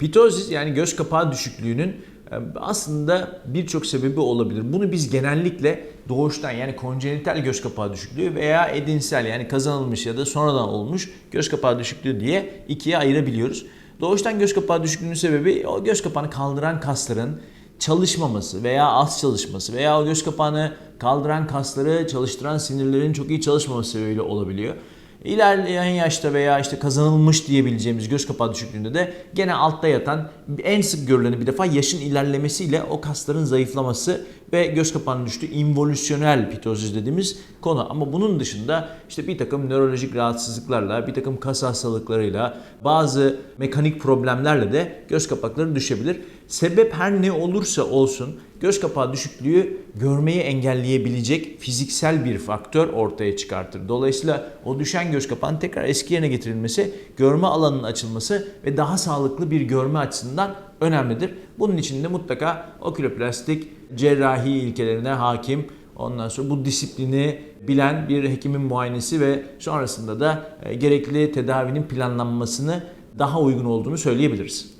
Pitozis yani göz kapağı düşüklüğünün e, aslında birçok sebebi olabilir. Bunu biz genellikle doğuştan yani konjenital göz kapağı düşüklüğü veya edinsel yani kazanılmış ya da sonradan olmuş göz kapağı düşüklüğü diye ikiye ayırabiliyoruz. Doğuştan göz kapağı düşüklüğünün sebebi o göz kapağını kaldıran kasların çalışmaması veya az çalışması veya o göz kapağını kaldıran kasları çalıştıran sinirlerin çok iyi çalışmaması sebebiyle olabiliyor. İlerleyen yaşta veya işte kazanılmış diyebileceğimiz göz kapağı düşüklüğünde de gene altta yatan en sık görüleni bir defa yaşın ilerlemesiyle o kasların zayıflaması ve göz kapağının düştüğü involüsyonel pitozis dediğimiz konu. Ama bunun dışında işte bir takım nörolojik rahatsızlıklarla, bir takım kas hastalıklarıyla, bazı mekanik problemlerle de göz kapakları düşebilir. Sebep her ne olursa olsun göz kapağı düşüklüğü görmeyi engelleyebilecek fiziksel bir faktör ortaya çıkartır. Dolayısıyla o düşen göz kapağının tekrar eski yerine getirilmesi, görme alanının açılması ve daha sağlıklı bir görme açısından önemlidir. Bunun için de mutlaka oküloplastik cerrahi ilkelerine hakim, ondan sonra bu disiplini bilen bir hekimin muayenesi ve sonrasında da e, gerekli tedavinin planlanmasını daha uygun olduğunu söyleyebiliriz.